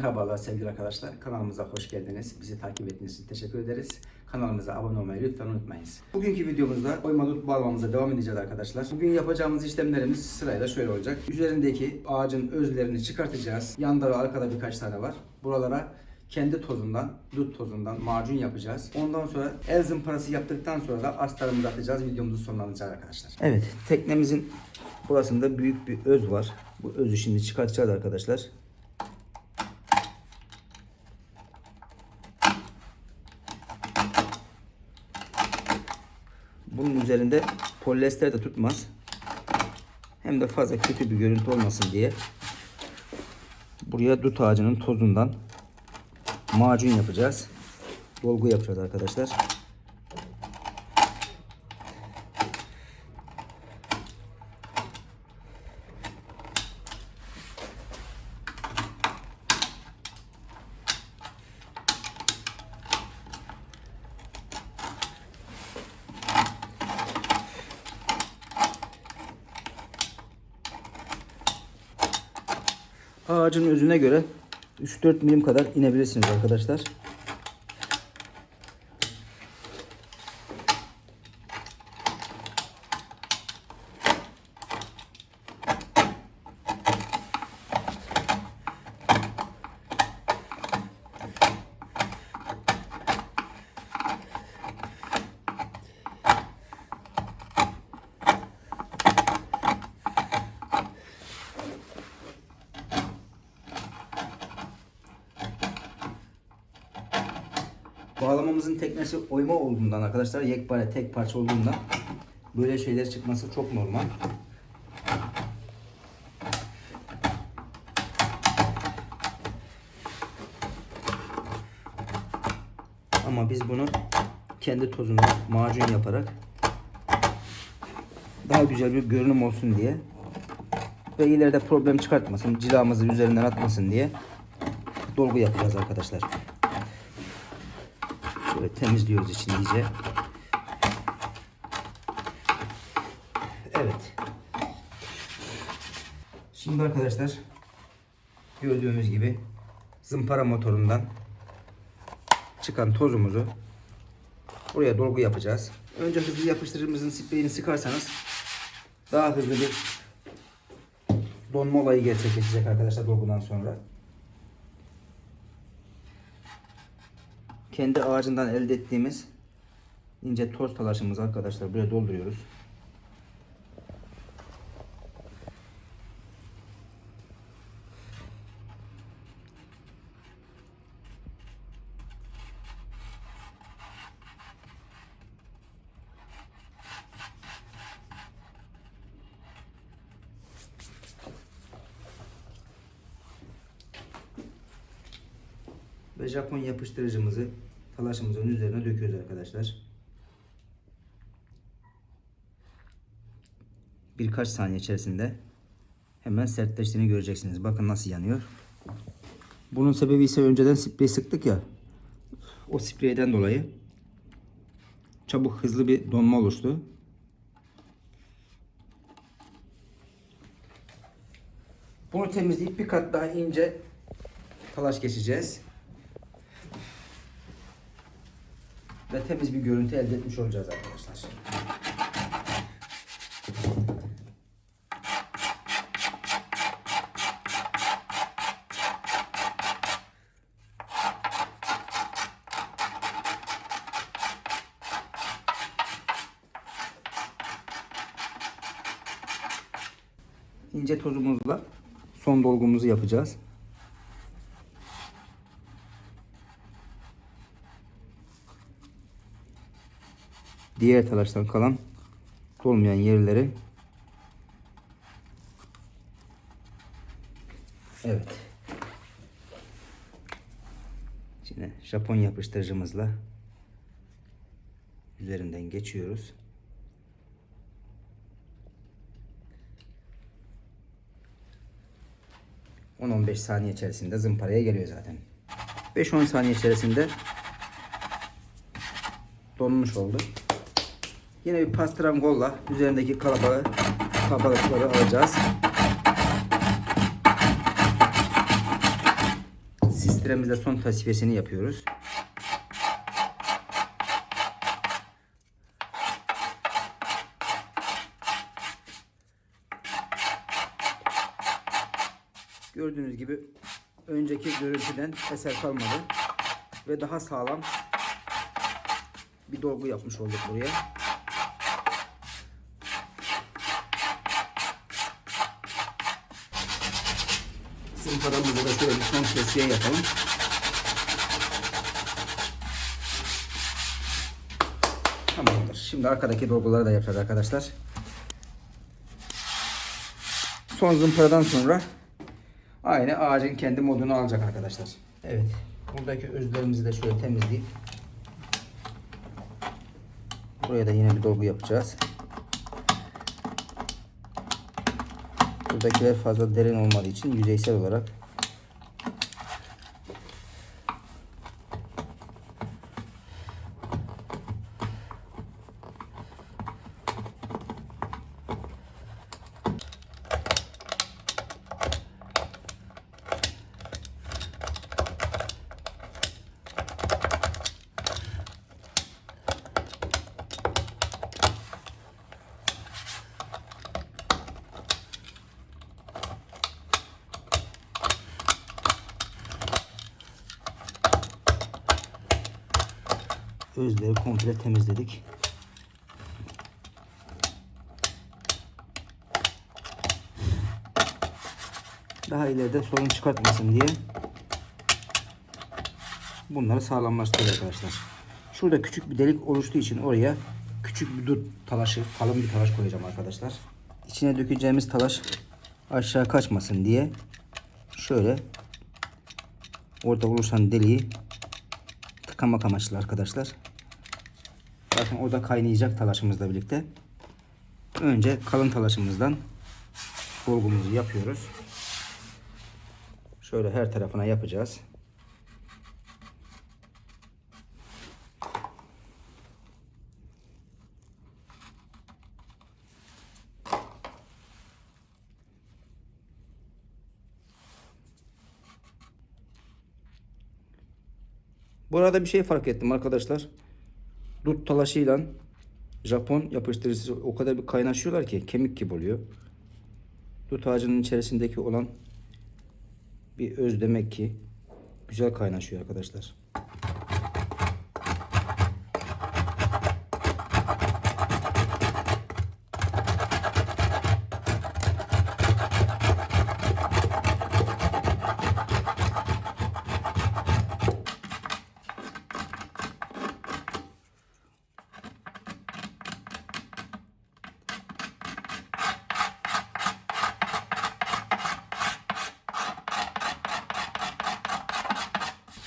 Merhabalar sevgili arkadaşlar. Kanalımıza hoş geldiniz. Bizi takip ettiğiniz için teşekkür ederiz. Kanalımıza abone olmayı lütfen unutmayınız. Bugünkü videomuzda oyma dut bağlamamıza devam edeceğiz arkadaşlar. Bugün yapacağımız işlemlerimiz sırayla şöyle olacak. Üzerindeki ağacın özlerini çıkartacağız. Yanda ve arkada birkaç tane var. Buralara kendi tozundan, dut tozundan macun yapacağız. Ondan sonra el zımparası yaptıktan sonra da astarımızı atacağız. Videomuzu sonlandıracağız arkadaşlar. Evet, teknemizin burasında büyük bir öz var. Bu özü şimdi çıkartacağız arkadaşlar. Bunun üzerinde polyester de tutmaz. Hem de fazla kötü bir görüntü olmasın diye buraya dut ağacının tozundan macun yapacağız. Dolgu yapacağız arkadaşlar. Ağacın özüne göre 3-4 milim kadar inebilirsiniz arkadaşlar. Bağlamamızın teknesi oyma olduğundan arkadaşlar yekpare tek parça olduğundan böyle şeyler çıkması çok normal. Ama biz bunu kendi tozuna macun yaparak daha güzel bir görünüm olsun diye ve ileride problem çıkartmasın, cilamızı üzerinden atmasın diye dolgu yapacağız arkadaşlar. Şöyle temizliyoruz içini iyice. Evet. Şimdi arkadaşlar gördüğümüz gibi zımpara motorundan çıkan tozumuzu buraya dolgu yapacağız. Önce hızlı yapıştırıcımızın spreyini sıkarsanız daha hızlı bir donma olayı gerçekleşecek arkadaşlar dolgudan sonra. Kendi ağacından elde ettiğimiz ince toz talaşımızı arkadaşlar buraya dolduruyoruz. Ve Japon yapıştırıcımızı talaşımızın üzerine döküyoruz arkadaşlar. Birkaç saniye içerisinde hemen sertleştiğini göreceksiniz. Bakın nasıl yanıyor. Bunun sebebi ise önceden sprey sıktık ya. O spreyden dolayı çabuk hızlı bir donma oluştu. Bunu temizleyip bir kat daha ince talaş geçeceğiz. Ve temiz bir görüntü elde etmiş olacağız arkadaşlar. İnce tozumuzla son dolgumuzu yapacağız. Diğer talaştan kalan dolmayan yerleri Evet. Şimdi Japon yapıştırıcımızla üzerinden geçiyoruz. ...10-15 saniye içerisinde zımparaya geliyor zaten. 5-10 saniye içerisinde donmuş oldu. Yine bir pastrangolla üzerindeki kalabalığı kabalıkları alacağız. filtremizde son tasfiyesini yapıyoruz. Gördüğünüz gibi önceki görüntüden eser kalmadı ve daha sağlam bir dolgu yapmış olduk buraya. Zımparamızda da şöyle son kesiye yapalım. Tamamdır. Şimdi arkadaki dolguları da yapacağız arkadaşlar. Son zımparadan sonra aynı ağacın kendi modunu alacak arkadaşlar. Evet. Buradaki özlerimizi de şöyle temizleyip buraya da yine bir dolgu yapacağız. Buradakiler fazla derin olmadığı için yüzeysel olarak özleri komple temizledik. Daha ileride sorun çıkartmasın diye bunları sağlamlaştırıyoruz arkadaşlar. Şurada küçük bir delik oluştuğu için oraya küçük bir dut talaşı, kalın bir talaş koyacağım arkadaşlar. İçine dökeceğimiz talaş aşağı kaçmasın diye şöyle orada oluşan deliği tıkamak amaçlı arkadaşlar. Bakın orada kaynayacak talaşımızla birlikte. Önce kalın talaşımızdan dolgumuzu yapıyoruz. Şöyle her tarafına yapacağız. Bu arada bir şey fark ettim arkadaşlar. Dut talaşıyla Japon yapıştırıcısı o kadar bir kaynaşıyorlar ki kemik gibi oluyor. Dut ağacının içerisindeki olan bir öz demek ki güzel kaynaşıyor arkadaşlar.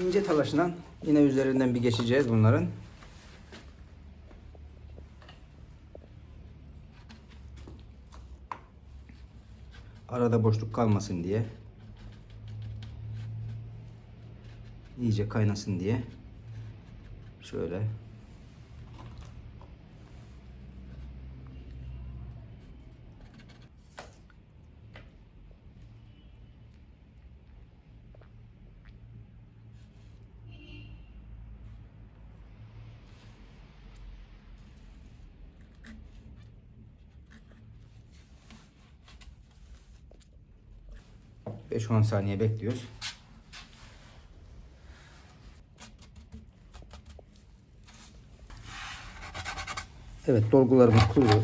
İnce talaşla yine üzerinden bir geçeceğiz bunların. Arada boşluk kalmasın diye. iyice kaynasın diye. Şöyle. Beş on saniye bekliyoruz. Evet dolgularımız kuruyor.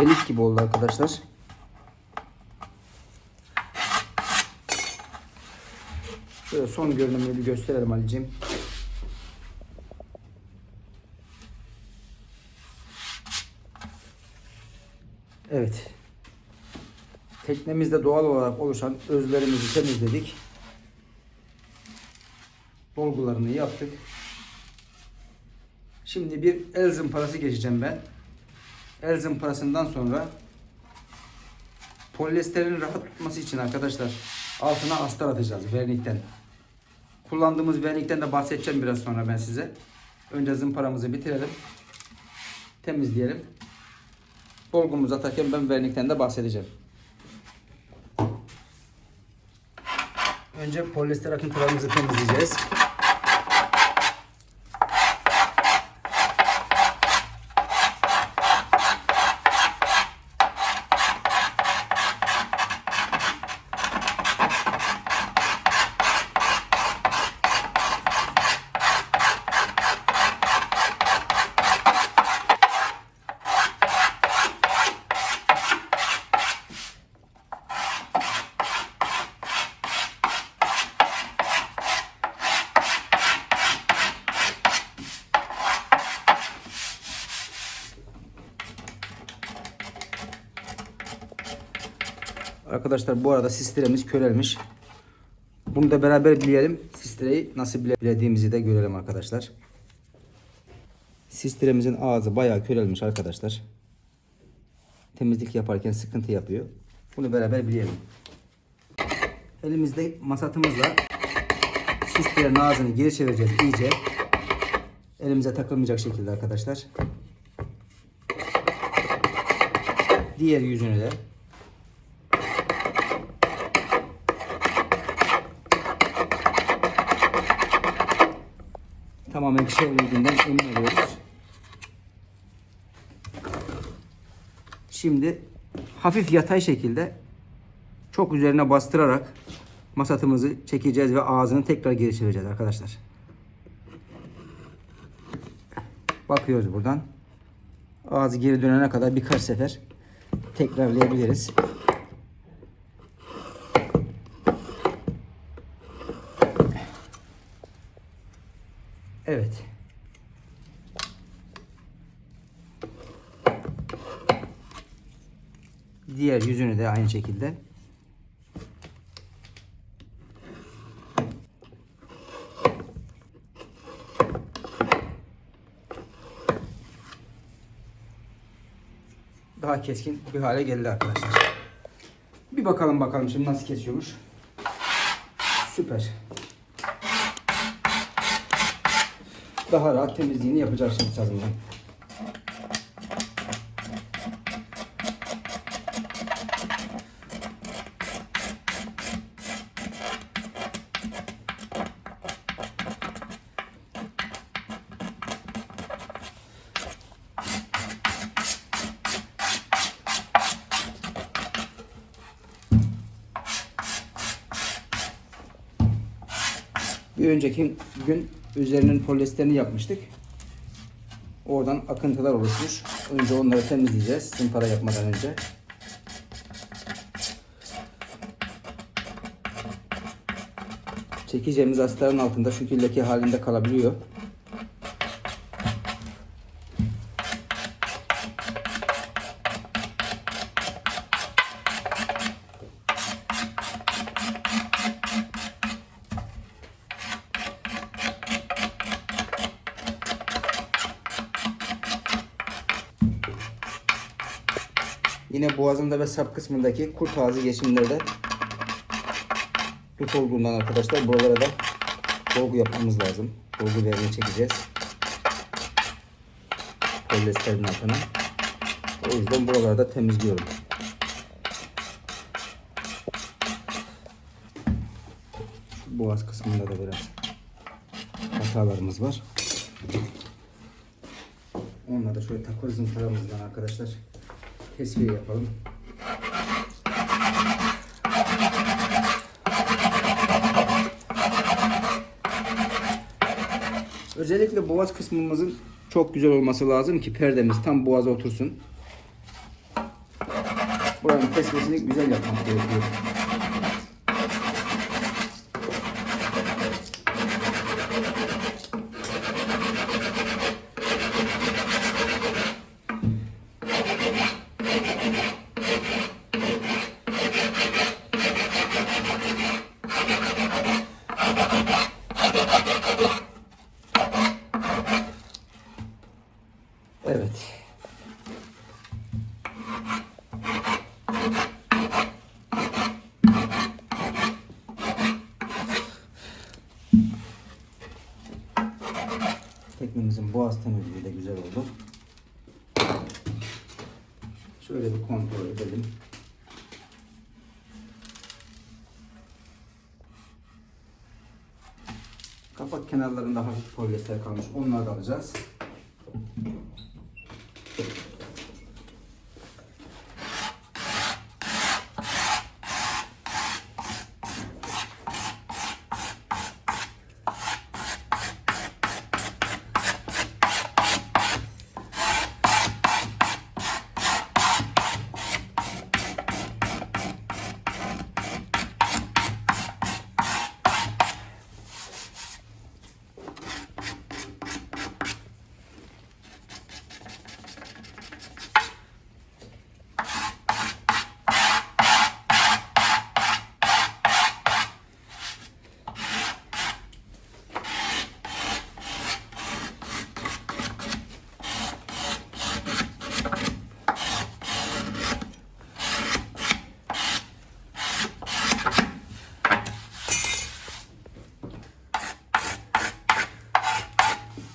Çelik gibi oldu arkadaşlar. Şöyle son görünümünü bir gösterelim Ali'ciğim. Evet. Teknemizde doğal olarak oluşan özlerimizi temizledik. Dolgularını yaptık. Şimdi bir el zımparası geçeceğim ben. El zımparasından sonra polyesterin rahat tutması için arkadaşlar altına astar atacağız vernikten. Kullandığımız vernikten de bahsedeceğim biraz sonra ben size. Önce zımparamızı bitirelim. Temizleyelim. Dolgumuzu atarken ben vernikten de bahsedeceğim. Önce polyester akıntılarımızı temizleyeceğiz. Arkadaşlar bu arada sistremiz körelmiş. Bunu da beraber bileyelim. Sistreyi nasıl bile- bilediğimizi de görelim arkadaşlar. Sistremizin ağzı bayağı körelmiş arkadaşlar. Temizlik yaparken sıkıntı yapıyor. Bunu beraber bileyelim. Elimizde masatımızla sistrenin ağzını geri çevireceğiz iyice. Elimize takılmayacak şekilde arkadaşlar. Diğer yüzünü de tamamen çevrildiğinden emin oluyoruz. Şimdi hafif yatay şekilde çok üzerine bastırarak masatımızı çekeceğiz ve ağzını tekrar geri çevireceğiz arkadaşlar. Bakıyoruz buradan. Ağzı geri dönene kadar birkaç sefer tekrarlayabiliriz. Evet. Diğer yüzünü de aynı şekilde. Daha keskin bir hale geldi arkadaşlar. Bir bakalım bakalım şimdi nasıl kesiyormuş. Süper. daha rahat temizliğini yapacağız şimdi sazımdan. Önceki gün üzerinin polyesterini yapmıştık. Oradan akıntılar oluşmuş. Önce onları temizleyeceğiz. Zımpara yapmadan önce. Çekeceğimiz astarın altında şu leke halinde kalabiliyor. Yine boğazında ve sap kısmındaki kurt ağzı geçimlerde tut olduğundan arkadaşlar buralara da dolgu yapmamız lazım. Dolgu verini çekeceğiz. Polyesterin altına. O yüzden buraları da temizliyorum. Şu boğaz kısmında da biraz hatalarımız var. Onunla da şöyle takoz zımparamızdan arkadaşlar tesviye yapalım. Özellikle boğaz kısmımızın çok güzel olması lazım ki perdemiz tam boğaza otursun. Buranın tesviyesini güzel yapmak gerekiyor. Teknemizin boğaz temizliği de güzel oldu. Şöyle bir kontrol edelim. Kapak kenarlarında hafif polyester kalmış. Onları da alacağız.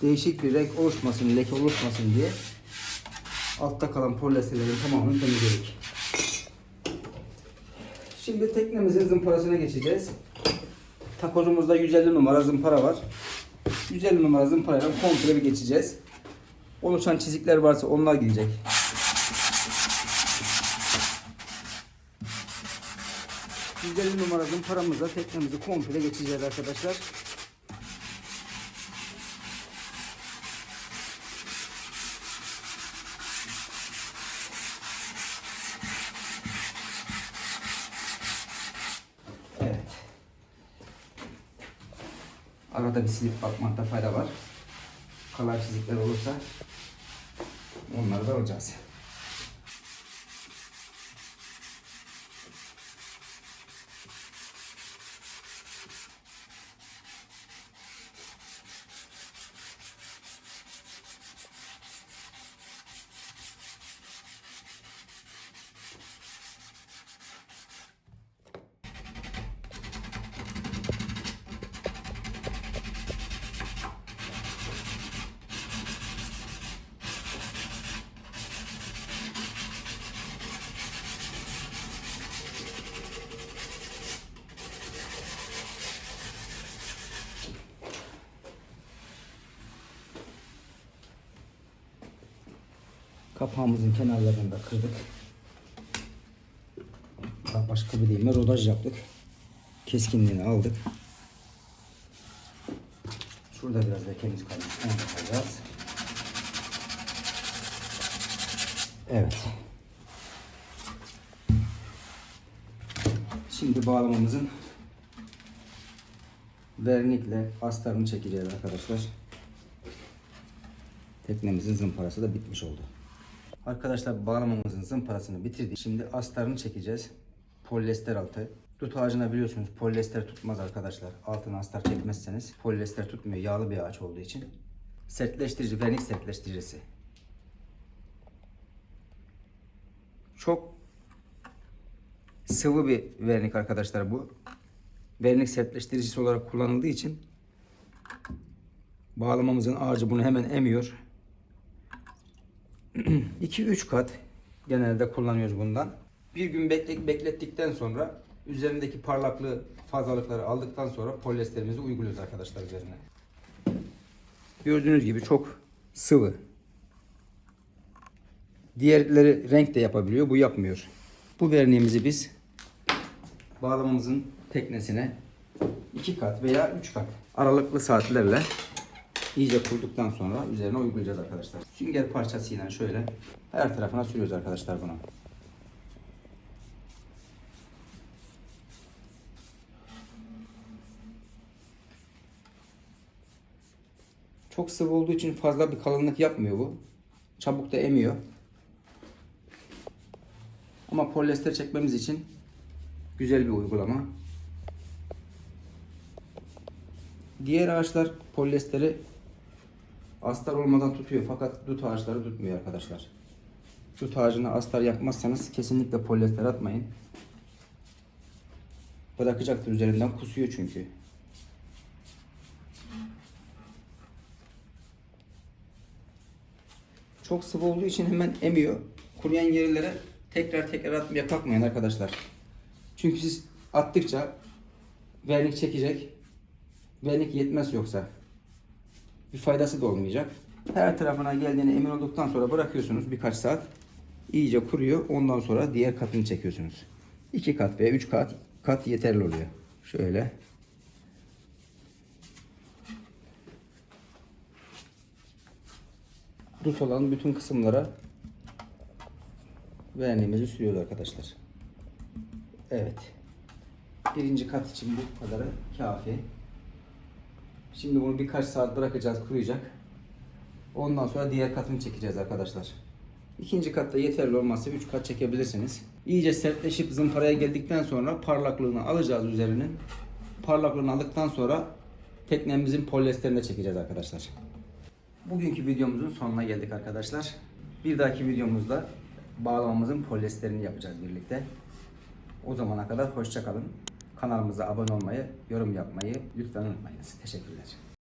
Değişik bir renk oluşmasın, leke oluşmasın diye altta kalan polyesterlerin tamamını temizledik. Şimdi teknemizin zımparasına geçeceğiz. Takozumuzda 150 numara zımpara var. 150 numara zımparayla komple bir geçeceğiz. Oluşan çizikler varsa onlar gidecek. ...150 numara zımparamızla teknemizi komple geçeceğiz arkadaşlar. Evet. Arada bir silip bakmakta fayda var. Kalan çizikler olursa onları da alacağız. Kapağımızın kenarlarını da kırdık. Daha başka bir deyimle rodaj yaptık. Keskinliğini aldık. Şurada biraz lekemiz kalmış. Onu da koyacağız. Evet. Şimdi bağlamamızın vernikle astarını çekeceğiz arkadaşlar. Teknemizin zımparası da bitmiş oldu. Arkadaşlar bağlamamızın zımparasını bitirdik. Şimdi astarını çekeceğiz. Polyester altı. Dut ağacına biliyorsunuz polyester tutmaz arkadaşlar. Altına astar çekmezseniz polyester tutmuyor. Yağlı bir ağaç olduğu için. Sertleştirici, vernik sertleştiricisi. Çok sıvı bir vernik arkadaşlar bu. Vernik sertleştiricisi olarak kullanıldığı için bağlamamızın ağacı bunu hemen emiyor. 2-3 kat genelde kullanıyoruz bundan. Bir gün bekle, beklettikten sonra üzerindeki parlaklığı fazlalıkları aldıktan sonra polyesterimizi uyguluyoruz arkadaşlar üzerine. Gördüğünüz gibi çok sıvı. Diğerleri renk de yapabiliyor. Bu yapmıyor. Bu verniğimizi biz bağlamamızın teknesine iki kat veya üç kat aralıklı saatlerle iyice kurduktan sonra üzerine uygulayacağız arkadaşlar. Sünger parçasıyla şöyle her tarafına sürüyoruz arkadaşlar bunu. Çok sıvı olduğu için fazla bir kalınlık yapmıyor bu. Çabuk da emiyor. Ama polyester çekmemiz için güzel bir uygulama. Diğer ağaçlar polyesteri astar olmadan tutuyor fakat dut ağaçları tutmuyor arkadaşlar. Dut ağacına astar yapmazsanız kesinlikle polyester atmayın. Bırakacaktır üzerinden kusuyor çünkü. Çok sıvı olduğu için hemen emiyor. Kuruyan yerlere tekrar tekrar atmaya kalkmayın arkadaşlar. Çünkü siz attıkça vernik çekecek. Vernik yetmez yoksa. Bir faydası da olmayacak. Her tarafına geldiğine emin olduktan sonra bırakıyorsunuz birkaç saat. İyice kuruyor. Ondan sonra diğer katını çekiyorsunuz. İki kat veya üç kat kat yeterli oluyor. Şöyle. Dut olan bütün kısımlara verniğimizi sürüyoruz arkadaşlar. Evet. Birinci kat için bu kadarı kafi. Şimdi bunu birkaç saat bırakacağız kuruyacak. Ondan sonra diğer katını çekeceğiz arkadaşlar. İkinci katta yeterli olmazsa 3 kat çekebilirsiniz. İyice sertleşip zımparaya geldikten sonra parlaklığını alacağız üzerinin. Parlaklığını aldıktan sonra teknemizin polyesterine çekeceğiz arkadaşlar. Bugünkü videomuzun sonuna geldik arkadaşlar. Bir dahaki videomuzda bağlamamızın polyesterini yapacağız birlikte. O zamana kadar hoşça kalın. Kanalımıza abone olmayı, yorum yapmayı lütfen unutmayınız. Teşekkürler.